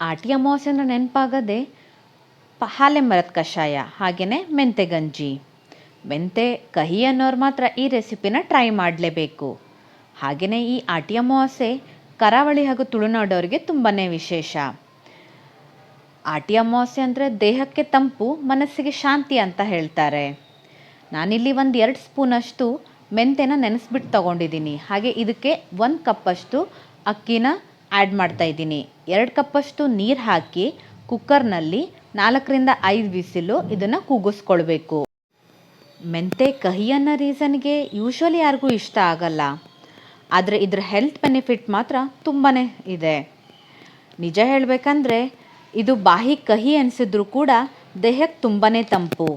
ಆಟಿ ಅಮಾವಾಸ್ಯೆ ಅಂದರೆ ನೆನಪಾಗದೆ ಪ ಹಾಲೆ ಮರದ ಕಷಾಯ ಹಾಗೆಯೇ ಮೆಂತೆ ಗಂಜಿ. ಮೆಂತೆ ಕಹಿ ಅನ್ನೋರು ಮಾತ್ರ ಈ ರೆಸಿಪಿನ ಟ್ರೈ ಮಾಡಲೇಬೇಕು. ಹಾಗೆಯೇ ಈ ಆಟಿ ಅಮಾವಾಸ್ಯೆ ಕರಾವಳಿ ಹಾಗೂ ತುಳುನಾಡೋರಿಗೆ ತುಂಬಾ ವಿಶೇಷ. ಆಟಿ ಅಮಾವಾಸ್ಯೆ ಅಂದರೆ ದೇಹಕ್ಕೆ ತಂಪು, ಮನಸ್ಸಿಗೆ ಶಾಂತಿ ಅಂತ ಹೇಳ್ತಾರೆ. ನಾನಿಲ್ಲಿ ಒಂದು ಎರಡು ಸ್ಪೂನಷ್ಟು ಮೆಂತೆನ ನೆನೆಸ್ಬಿಟ್ಟು ತೊಗೊಂಡಿದ್ದೀನಿ ಹಾಗೆ ಇದಕ್ಕೆ ಒಂದು ಕಪ್ಪಷ್ಟು ಅಕ್ಕಿನ ಆ್ಯಡ್ ಮಾಡ್ತಾ ಇದ್ದೀನಿ. ಎರಡು ಕಪ್ಪಷ್ಟು ನೀರು ಹಾಕಿ ಕುಕ್ಕರ್ನಲ್ಲಿ ನಾಲ್ಕರಿಂದ ಐದು ವಿಸಿಲು ಇದನ್ನು ಕೂಗಿಸ್ಕೊಳ್ಬೇಕು. ಮೆಂತೆ ಕಹಿ ಅನ್ನೋ ರೀಸನ್ಗೆ ಯೂಶ್ವಲಿ ಯಾರಿಗೂ ಇಷ್ಟ ಆಗಲ್ಲ. ಆದರೆ ಇದರ ಹೆಲ್ತ್ ಬೆನಿಫಿಟ್ ಮಾತ್ರ ತುಂಬಾ ಇದೆ. ನಿಜ ಹೇಳಬೇಕಂದ್ರೆ ಇದು ಬಾಯಿ ಕಹಿ ಅನಿಸಿದ್ರು ಕೂಡ ದೇಹಕ್ಕೆ ತುಂಬಾ ತಂಪು.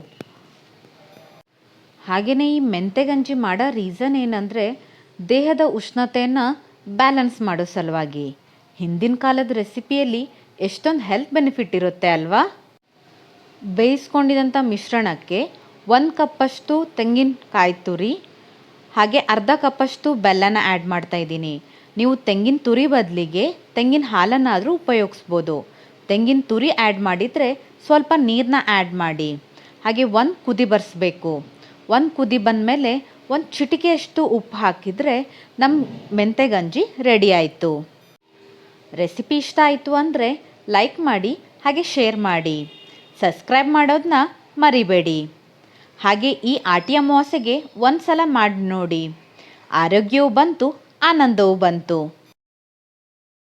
ಹಾಗೆಯೇ ಈ ಮೆಂತೆ ಗಂಜಿ ಮಾಡೋ ರೀಸನ್ ಏನಂದರೆ ದೇಹದ ಉಷ್ಣತೆಯನ್ನು ಬ್ಯಾಲೆನ್ಸ್ ಮಾಡೋ ಸಲುವಾಗಿ. ಹಿಂದಿನ ಕಾಲದ ರೆಸಿಪಿಯಲ್ಲಿ ಎಷ್ಟೊಂದು ಹೆಲ್ತ್ ಬೆನಿಫಿಟ್ ಇರುತ್ತೆ ಅಲ್ವಾ? ಬೇಯಿಸ್ಕೊಂಡಿದಂಥ ಮಿಶ್ರಣಕ್ಕೆ ಒಂದು ಕಪ್ಪಷ್ಟು ತೆಂಗಿನಕಾಯಿ ತುರಿ, ಹಾಗೆ ಅರ್ಧ ಕಪ್ಪಷ್ಟು ಬೆಲ್ಲನ ಆ್ಯಡ್ ಮಾಡ್ತಾ ಇದ್ದೀನಿ. ನೀವು ತೆಂಗಿನ ತುರಿ ಬದಲಿಗೆ ತೆಂಗಿನ ಹಾಲನ್ನಾದರೂ ಉಪಯೋಗಿಸ್ಬೋದು. ತೆಂಗಿನ ತುರಿ ಆ್ಯಡ್ ಮಾಡಿದರೆ ಸ್ವಲ್ಪ ನೀರನ್ನ ಆ್ಯಡ್ ಮಾಡಿ. ಹಾಗೆ ಒಂದು ಕುದಿ ಬರ್ಸ್ಬೇಕು. ಒಂದು ಕುದಿ ಬಂದ ಮೇಲೆ ಒಂದು ಚಿಟಿಕೆಯಷ್ಟು ಉಪ್ಪು ಹಾಕಿದರೆ ನಮ್ಮ ಮೆಂತೆ ಗಂಜಿ ರೆಡಿ ಆಯಿತು. ರೆಸಿಪಿ ಇಷ್ಟ ಆಯಿತು ಅಂದರೆ ಲೈಕ್ ಮಾಡಿ, ಹಾಗೆ ಶೇರ್ ಮಾಡಿ. ಸಬ್ಸ್ಕ್ರೈಬ್ ಮಾಡೋದನ್ನ ಮರಿಬೇಡಿ. ಹಾಗೆ ಈ ಆಟಿ ಅಮಾವಾಸ್ಯೆಗೆ ಒಂದು ಸಲ ಮಾಡಿ ನೋಡಿ. ಆರೋಗ್ಯವೂ ಬಂತು, ಆನಂದವೂ ಬಂತು.